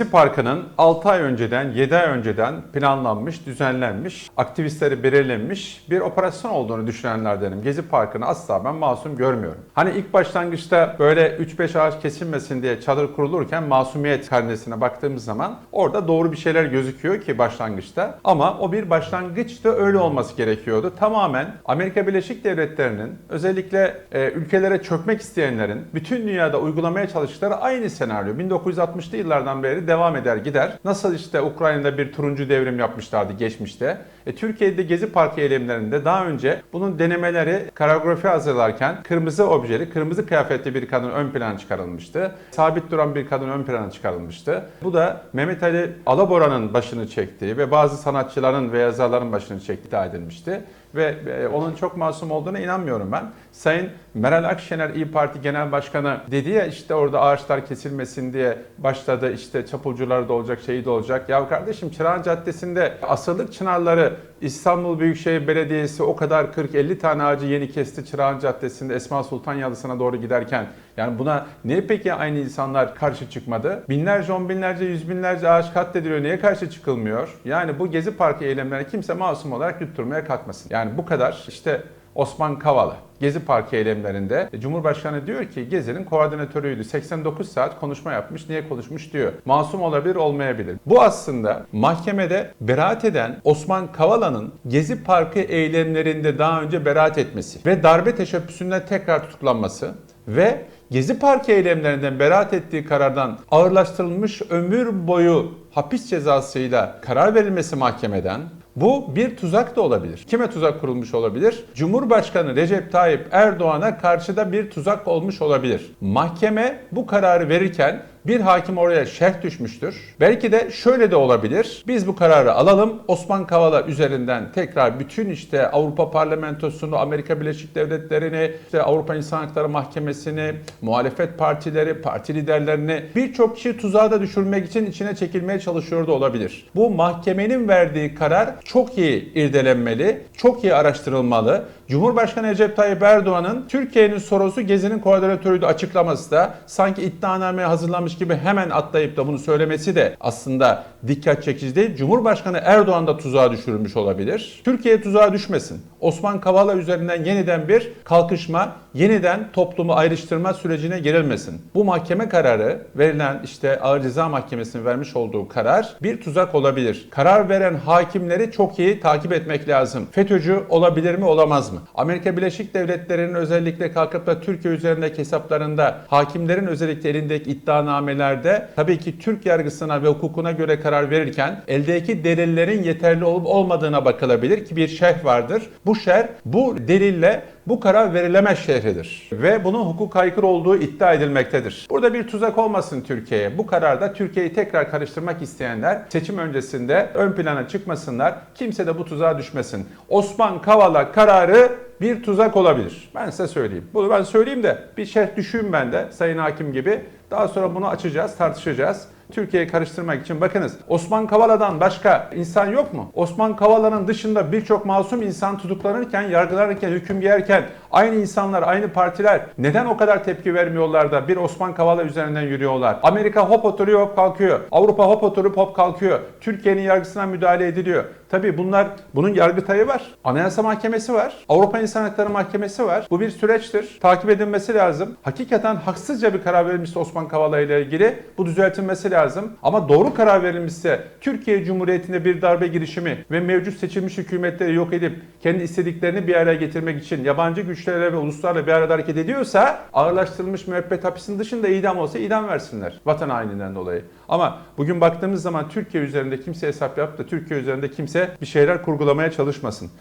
Gezi Parkı'nın 6 ay önceden, 7 ay önceden planlanmış, düzenlenmiş, aktivistleri belirlenmiş bir operasyon olduğunu düşünenlerdenim. Gezi Parkı'nı asla ben masum görmüyorum. Hani ilk başlangıçta böyle 3-5 ağaç kesilmesin diye çadır kurulurken masumiyet karnesine baktığımız zaman orada doğru bir şeyler gözüküyor ki başlangıçta. Ama o bir başlangıçta öyle olması gerekiyordu. Tamamen Amerika Birleşik Devletleri'nin özellikle e, ülkelere çökmek isteyenlerin bütün dünyada uygulamaya çalıştıkları aynı senaryo. 1960'lı yıllardan beri devam eder gider. Nasıl işte Ukrayna'da bir turuncu devrim yapmışlardı geçmişte. E, Türkiye'de Gezi Parkı eylemlerinde daha önce bunun denemeleri koreografi hazırlarken kırmızı objeli, kırmızı kıyafetli bir kadın ön plana çıkarılmıştı. Sabit duran bir kadın ön plana çıkarılmıştı. Bu da Mehmet Ali Alabora'nın başını çektiği ve bazı sanatçıların ve yazarların başını çektiği iddia edilmişti. Ve e, onun çok masum olduğuna inanmıyorum ben. Sayın Meral Akşener İyi Parti Genel Başkanı dedi ya işte orada ağaçlar kesilmesin diye başladı işte çapulcular da olacak şeyi de olacak. Ya kardeşim Çırağan Caddesi'nde asırlık çınarları İstanbul Büyükşehir Belediyesi o kadar 40-50 tane ağacı yeni kesti Çırağan Caddesi'nde Esma Sultan Yalısı'na doğru giderken. Yani buna niye peki aynı insanlar karşı çıkmadı? Binlerce, on binlerce, yüz binlerce ağaç katlediliyor. Niye karşı çıkılmıyor? Yani bu Gezi Parkı eylemlerine kimse masum olarak yutturmaya kalkmasın. Yani bu kadar işte Osman Kavala Gezi Parkı eylemlerinde e, Cumhurbaşkanı diyor ki Gezi'nin koordinatörüydü. 89 saat konuşma yapmış. Niye konuşmuş diyor. Masum olabilir olmayabilir. Bu aslında mahkemede beraat eden Osman Kavala'nın Gezi Parkı eylemlerinde daha önce beraat etmesi ve darbe teşebbüsünden tekrar tutuklanması ve Gezi Parkı eylemlerinden beraat ettiği karardan ağırlaştırılmış ömür boyu hapis cezasıyla karar verilmesi mahkemeden bu bir tuzak da olabilir. Kime tuzak kurulmuş olabilir? Cumhurbaşkanı Recep Tayyip Erdoğan'a karşı da bir tuzak olmuş olabilir. Mahkeme bu kararı verirken bir hakim oraya şerh düşmüştür. Belki de şöyle de olabilir. Biz bu kararı alalım. Osman Kavala üzerinden tekrar bütün işte Avrupa Parlamentosunu, Amerika Birleşik Devletleri'ni, işte Avrupa İnsan Hakları Mahkemesi'ni, muhalefet partileri, parti liderlerini birçok kişi tuzağa da düşürmek için içine çekilmeye çalışıyor da olabilir. Bu mahkemenin verdiği karar çok iyi irdelenmeli, çok iyi araştırılmalı. Cumhurbaşkanı Recep Tayyip Erdoğan'ın Türkiye'nin Soros'u Gezi'nin koordinatörüydü açıklaması da sanki iddianame gibi hemen atlayıp da bunu söylemesi de aslında dikkat çekici değil. Cumhurbaşkanı Erdoğan da tuzağa düşürülmüş olabilir. Türkiye tuzağa düşmesin. Osman Kavala üzerinden yeniden bir kalkışma, yeniden toplumu ayrıştırma sürecine girilmesin. Bu mahkeme kararı verilen işte Ağır Ceza Mahkemesi'nin vermiş olduğu karar bir tuzak olabilir. Karar veren hakimleri çok iyi takip etmek lazım. FETÖ'cü olabilir mi olamaz mı? Amerika Birleşik Devletleri'nin özellikle kalkıp da Türkiye üzerindeki hesaplarında hakimlerin özellikle elindeki iddianamelerde tabii ki Türk yargısına ve hukukuna göre karar verirken eldeki delillerin yeterli olup olmadığına bakılabilir ki bir şerh vardır. Bu şerh bu delille bu karar verilemez şehridir. Ve bunun hukuk aykırı olduğu iddia edilmektedir. Burada bir tuzak olmasın Türkiye'ye. Bu kararda Türkiye'yi tekrar karıştırmak isteyenler seçim öncesinde ön plana çıkmasınlar. Kimse de bu tuzağa düşmesin. Osman Kavala kararı bir tuzak olabilir. Ben size söyleyeyim. Bunu ben söyleyeyim de bir şerh düşeyim ben de Sayın Hakim gibi. Daha sonra bunu açacağız, tartışacağız. Türkiye'yi karıştırmak için bakınız Osman Kavala'dan başka insan yok mu? Osman Kavala'nın dışında birçok masum insan tutuklanırken, yargılanırken, hüküm giyerken aynı insanlar, aynı partiler neden o kadar tepki vermiyorlar da bir Osman Kavala üzerinden yürüyorlar? Amerika hop oturuyor hop kalkıyor. Avrupa hop oturup hop kalkıyor. Türkiye'nin yargısına müdahale ediliyor. Tabii bunlar bunun yargıtayı var. Anayasa Mahkemesi var. Avrupa İnsan Hakları Mahkemesi var. Bu bir süreçtir. Takip edilmesi lazım. Hakikaten haksızca bir karar verilmişse Osman Kavala ile ilgili bu düzeltilmesi lazım. Ama doğru karar verilmişse Türkiye Cumhuriyeti'nde bir darbe girişimi ve mevcut seçilmiş hükümetleri yok edip kendi istediklerini bir araya getirmek için yabancı güçlerle ve uluslarla bir arada hareket ediyorsa ağırlaştırılmış müebbet hapisin dışında idam olsa idam versinler. Vatan haininden dolayı. Ama bugün baktığımız zaman Türkiye üzerinde kimse hesap da Türkiye üzerinde kimse bir şeyler kurgulamaya çalışmasın.